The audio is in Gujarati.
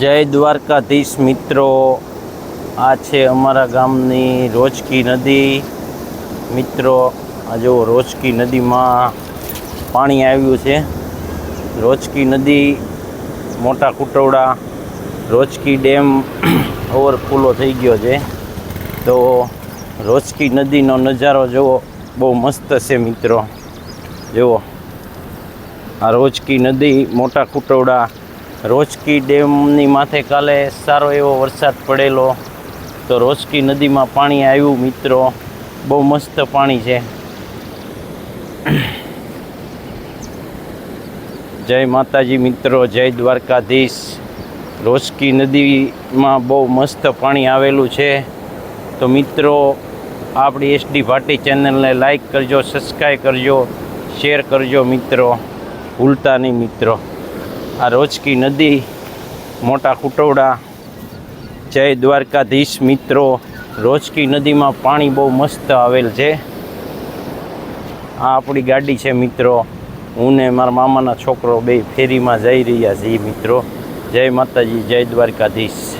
જય દ્વારકાધીશ મિત્રો. આ છે અમારા ગામની રોજકી નદી. મિત્રો, આ જો રોજકી નદીમાં પાણી આવ્યું છે. રોજકી નદી, મોટા કુટવડા, રોજકી ડેમ ઓવરફ્લો થઈ ગયો છે. તો રોજકી નદીનો નજારો જુઓ, બહુ મસ્ત છે મિત્રો. જુઓ. આ રોજકી નદી, મોટા કુટવડા રોજકી ડેમની માથે કાલે સારો એવો વરસાદ પડેલો. તો રોજકી નદીમાં પાણી આવ્યું, મિત્રો. બહુ મસ્ત પાણી છે. જય માતાજી, મિત્રો. જય દ્વારકાધીશ. રોજકી નદીમાં બહુ મસ્ત પાણી આવેલું છે. તો મિત્રો, આપણી એસડી ભાટી ચેનલને લાઈક કરજો સબસ્ક્રાઈબ કરજો, શેર કરજો, મિત્રો. ભૂલતા નહીં, મિત્રો. આ રોજકી નદી, મોટા કુટવડા જય દ્વારકાધીશ મિત્રો રોજકી નદીમાં પાણી બહુ મસ્ત આવેલ છે. આ આપણી ગાડી છે મિત્રો. હું ને મારા મામાના છોકરો બે ફેરીમાં જઈ રહ્યા છીએ મિત્રો. જય માતાજી, જય દ્વારકાધીશ.